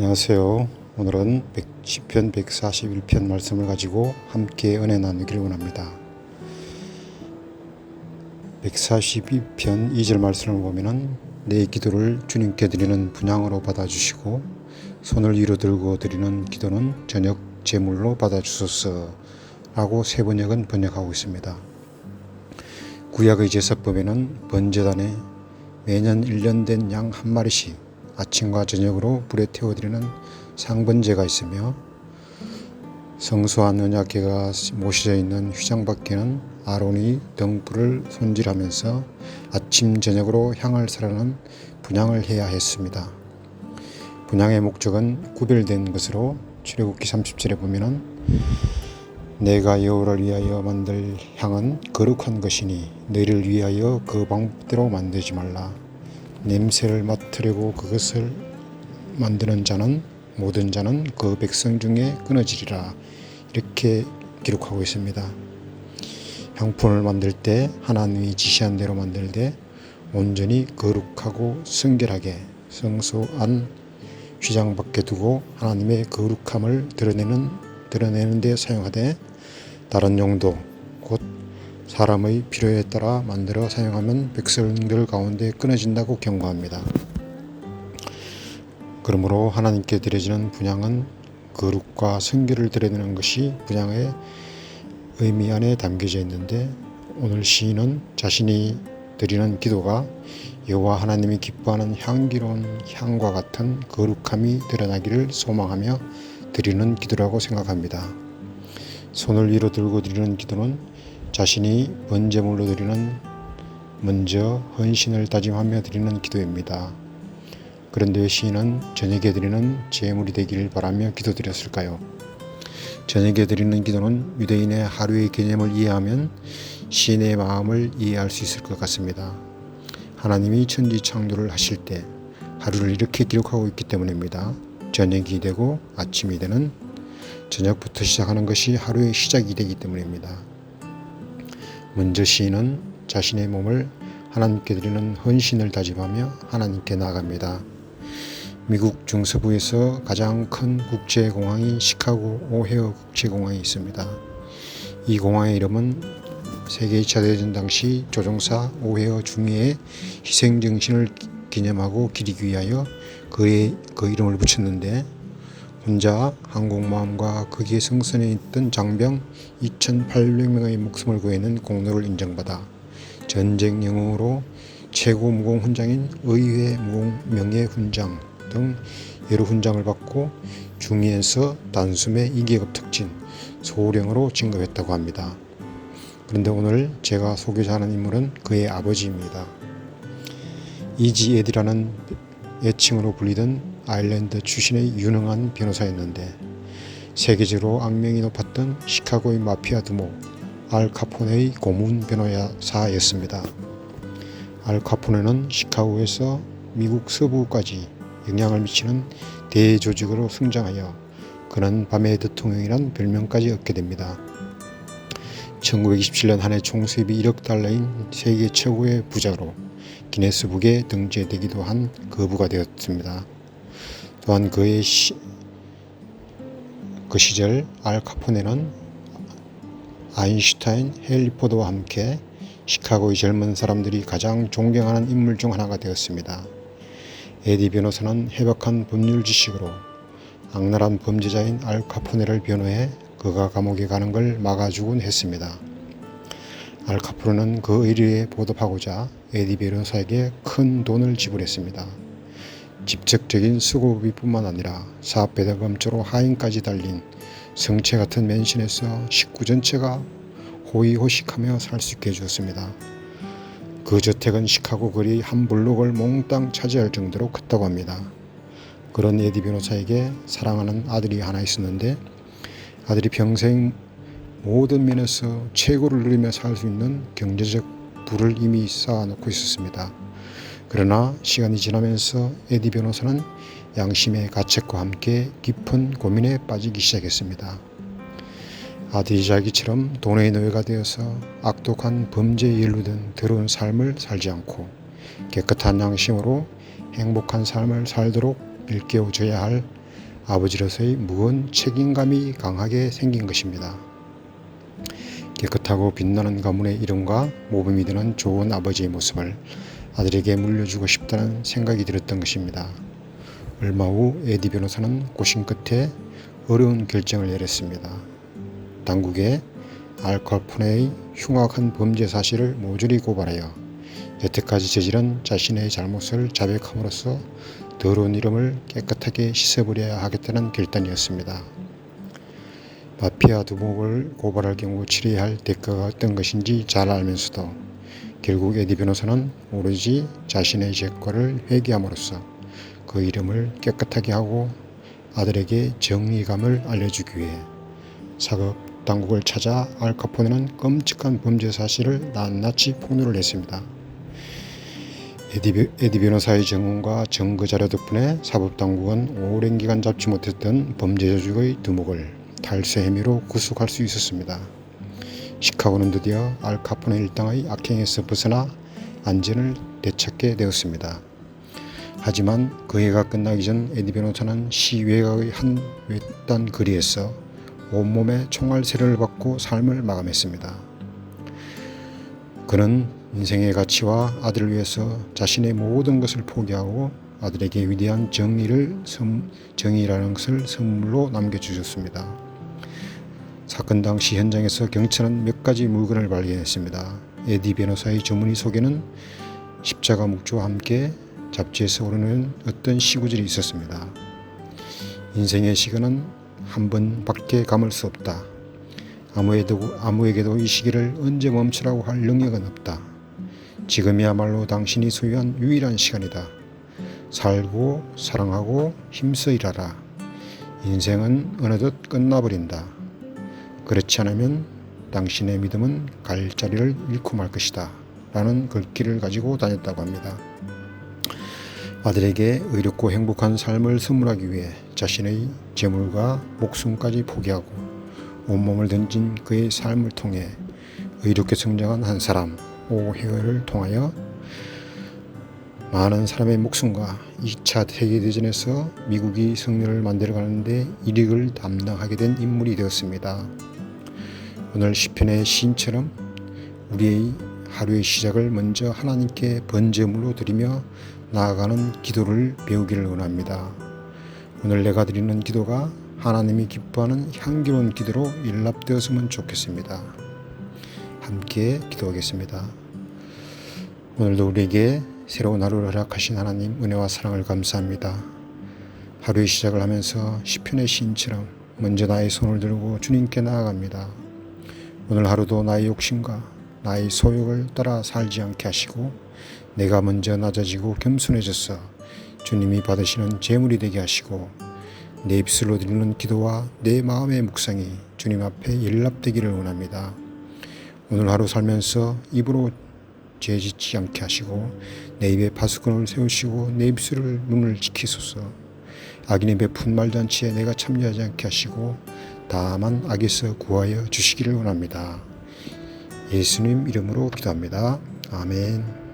안녕하세요. 오늘은 110편 141편 말씀을 가지고 함께 은혜 나누기를 원합니다. 142편 2절 말씀을 보면은 내 기도를 주님께 드리는 분양으로 받아주시고 손을 위로 들고 드리는 기도는 저녁 제물로 받아주소서 라고 세 번역은 번역하고 있습니다. 구약의 제사법에는 번제단에 매년 1년 된 양 한 마리씩 아침과 저녁으로 불에 태워드리는 상번제가 있으며 성소한 언약궤가 모셔져 있는 휘장 밖에는 아론이 등불을 손질하면서 아침 저녁으로 향을 사르는 분양을 해야 했습니다. 분양의 목적은 구별된 것으로 출애굽기 30절에 보면은 내가 여호와를 위하여 만들 향은 거룩한 것이니 너희를 위하여 그 방법대로 만들지 말라. 냄새를 맡으려고 그것을 만드는 자는 모든 자는 그 백성 중에 끊어지리라. 이렇게 기록하고 있습니다. 향품을 만들 때 하나님이 지시한 대로 만들 때 온전히 거룩하고 순결하게 성소 안 휘장 밖에 두고 하나님의 거룩함을 드러내는 드러내는 데 사용하되 다른 용도 곧 사람의 필요에 따라 만들어 사용하면 백성들 가운데 끊어진다고 경고합니다. 그러므로 하나님께 드려지는 분양은 거룩과 성결을 드러내는 것이 분양의 의미 안에 담겨져 있는데 오늘 시인은 자신이 드리는 기도가 여호와 하나님이 기뻐하는 향기로운 향과 같은 거룩함이 드러나기를 소망하며 드리는 기도라고 생각합니다. 손을 위로 들고 드리는 기도는 자신이 번제물로 드리는 먼저 헌신을 다짐하며 드리는 기도입니다. 그런데 시인은 저녁에 드리는 제물이 되기를 바라며 기도드렸을까요? 저녁에 드리는 기도는 유대인의 하루의 개념을 이해하면 시인의 마음을 이해할 수 있을 것 같습니다. 하나님이 천지 창조를 하실 때 하루를 이렇게 기록하고 있기 때문입니다. 저녁이 되고 아침이 되는 저녁부터 시작하는 것이 하루의 시작이 되기 때문입니다. 먼저 시인은 자신의 몸을 하나님께 드리는 헌신을 다짐하며 하나님께 나아갑니다. 미국 중서부에서 가장 큰 국제공항이 시카고 오헤어 국제공항이 있습니다. 이 공항의 이름은 세계 2차 대전 당시 조종사 오헤어 중위의 희생 정신을 기념하고 기리기 위하여 그의 그 이름을 붙였는데 혼자 항공모함과 거기에 승선해 있던 장병 2,800명의 목숨을 구해낸 공로를 인정받아 전쟁 영웅으로 최고 무공 훈장인 의회 무공 명예 훈장 등 여러 훈장을 받고 중위에서 단숨에 2계급 특진 소령으로 진급했다고 합니다. 그런데 오늘 제가 소개자 하는 인물은 그의 아버지입니다. 이지 에디라는 애칭으로 불리던 아일랜드 출신의 유능한 변호사였는데 세계적으로 악명이 높았던 시카고의 마피아 두목 알 카포네의 고문 변호사였습니다. 알 카포네는 시카고에서 미국 서부까지 영향을 미치는 대조직으로 성장하여 그는 밤의 대통령이란 별명까지 얻게 됩니다. 1927년 한 해 총수입이 1억 달러인 세계 최고의 부자로 기네스북에 등재되기도 한 거부가 되었습니다. 또한 그의 시, 그 시절 알 카포네는 아인슈타인, 헨리 포드와 함께 시카고의 젊은 사람들이 가장 존경하는 인물 중 하나가 되었습니다. 에디 변호사는 해박한 법률 지식으로 악랄한 범죄자인 알 카포네를 변호해 그가 감옥에 가는 걸 막아주곤 했습니다. 알 카포네는 그 의리에 보답하고자 에디 변호사에게 큰 돈을 지불했습니다. 직접적인 수고비뿐만 아니라 사업 배달금조로 하인까지 달린 성체 같은 맨션에서 식구 전체가 호의호식하며 살 수 있게 해주었습니다. 그 저택은 시카고 거리 한 블록을 몽땅 차지할 정도로 컸다고 합니다. 그런 에디 변호사에게 사랑하는 아들이 하나 있었는데 아들이 평생 모든 면에서 최고를 누리며 살 수 있는 경제적 부를 이미 쌓아놓고 있었습니다. 그러나 시간이 지나면서 에디 변호사는 양심의 가책과 함께 깊은 고민에 빠지기 시작했습니다. 아들이 자기처럼 돈의 노예가 되어서 악독한 범죄에 연루된 더러운 삶을 살지 않고 깨끗한 양심으로 행복한 삶을 살도록 일깨워줘야 할 아버지로서의 무거운 책임감이 강하게 생긴 것입니다. 깨끗하고 빛나는 가문의 이름과 모범이 되는 좋은 아버지의 모습을 아들에게 물려주고 싶다는 생각이 들었던 것입니다. 얼마 후 에디 변호사는 고심 끝에 어려운 결정을 내렸습니다. 당국에 알카포네의 흉악한 범죄 사실을 모조리 고발하여 여태까지 저지른 자신의 잘못을 자백함으로써 더러운 이름을 깨끗하게 씻어버려야 하겠다는 결단이었습니다. 마피아 두목을 고발할 경우 치러야 할 대가가 어떤 것인지 잘 알면서도 결국 에디 변호사는 오로지 자신의 죄과를 회개함으로써 그 이름을 깨끗하게 하고 아들에게 정의감을 알려주기 위해 사급 당국을 찾아 알카포네는 끔찍한 범죄 사실을 낱낱이 폭로를 했습니다. 에디, 에디 변호사의 증언과 증거 자료 덕분에 사법당국은 오랜 기간 잡지 못했던 범죄 조직의 두목을 탈세 혐의로 구속할 수 있었습니다. 시카고는 드디어 알카포네 일당의 악행에서 벗어나 안전을 되찾게 되었습니다. 하지만 그 해가 끝나기 전 에디 변호사는 시외가의 한 외딴 거리에서 온몸에 총알세를 받고 삶을 마감했습니다. 그는 인생의 가치와 아들을 위해서 자신의 모든 것을 포기하고 아들에게 위대한 정의를 선, 정의라는 것을 선물로 남겨주셨습니다. 사건 당시 현장에서 경찰은 몇 가지 물건을 발견했습니다. 에디 변호사의 주머니 속에는 십자가 묵주와 함께 잡지에서 오르는 어떤 시구절이 있었습니다. 인생의 시간은 한 번밖에 감을 수 없다. 아무에도, 아무에게도 이 시기를 언제 멈추라고 할 능력은 없다. 지금이야말로 당신이 소유한 유일한 시간이다. 살고 사랑하고 힘써 일하라. 인생은 어느덧 끝나버린다. 그렇지 않으면 당신의 믿음은 갈 자리를 잃고 말 것이다. 라는 글귀를 가지고 다녔다고 합니다. 아들에게 의롭고 행복한 삶을 선물하기 위해 자신의 재물과 목숨까지 포기하고 온몸을 던진 그의 삶을 통해 의롭게 성장한 한 사람 오해를 통하여 많은 사람의 목숨과 2차 세계대전에서 미국이 승리를 만들어가는데 이익을 담당하게 된 인물이 되었습니다. 오늘 시편의 시인처럼 우리의 하루의 시작을 먼저 하나님께 번제물로 드리며 나아가는 기도를 배우기를 원합니다. 오늘 내가 드리는 기도가 하나님이 기뻐하는 향기로운 기도로 일납되었으면 좋겠습니다. 함께 기도하겠습니다. 오늘도 우리에게 새로운 하루를 허락하신 하나님 은혜와 사랑을 감사합니다. 하루의 시작을 하면서 시편의 시인처럼 먼저 나의 손을 들고 주님께 나아갑니다. 오늘 하루도 나의 욕심과 나의 소욕을 따라 살지 않게 하시고 내가 먼저 낮아지고 겸손해져서 주님이 받으시는 제물이 되게 하시고 내 입술로 드리는 기도와 내 마음의 묵상이 주님 앞에 연락되기를 원합니다. 오늘 하루 살면서 입으로 죄짓지 않게 하시고 내 입에 파수꾼을 세우시고 내 입술을 눈을 지키소서 악인의 베푼 말잔치에 내가 참여하지 않게 하시고 다만 악에서 구하여 주시기를 원합니다. 예수님 이름으로 기도합니다. 아멘.